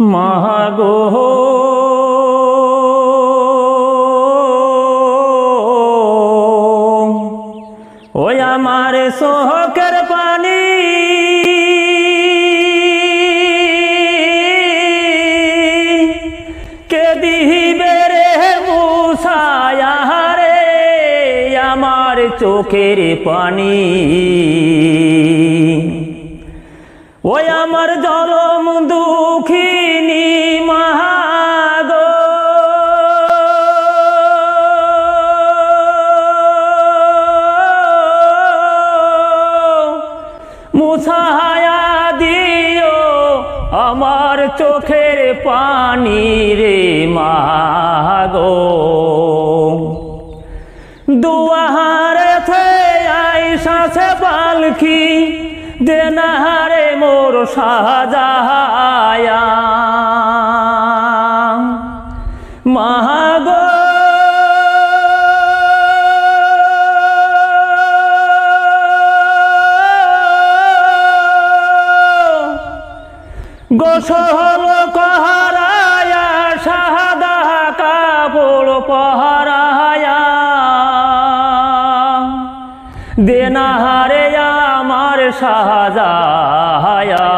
মাগো ওই আমার সোহকের পানি। কে দিবে রে মুসায়া রে আমার চোখের পানি? ওই আমার জলম মুছায়া দিও আমার চোখের পানি রে মাগো। দুয়ারে থে আইসাছে পালকি দেনাহারে মোর সাজায়া। গোসল কহারায়া সাদা কাপড় পহারায়া। দেনাহারে আমার সাজায়া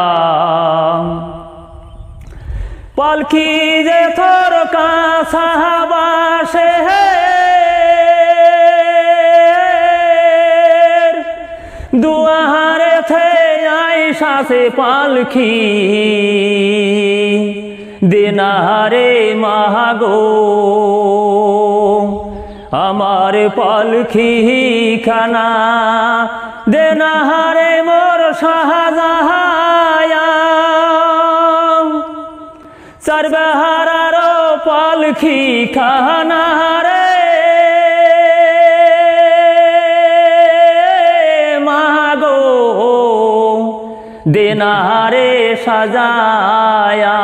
পালকি যে থর কাসাবাসে দুয়ারে থে আইসাসে পালকি দেনাহারে মাগো আমার পালকি খানা দেনাহারে মোর সাহাযায়া সর্বহারার পালকি খানা রে দেনারে সাজায়া।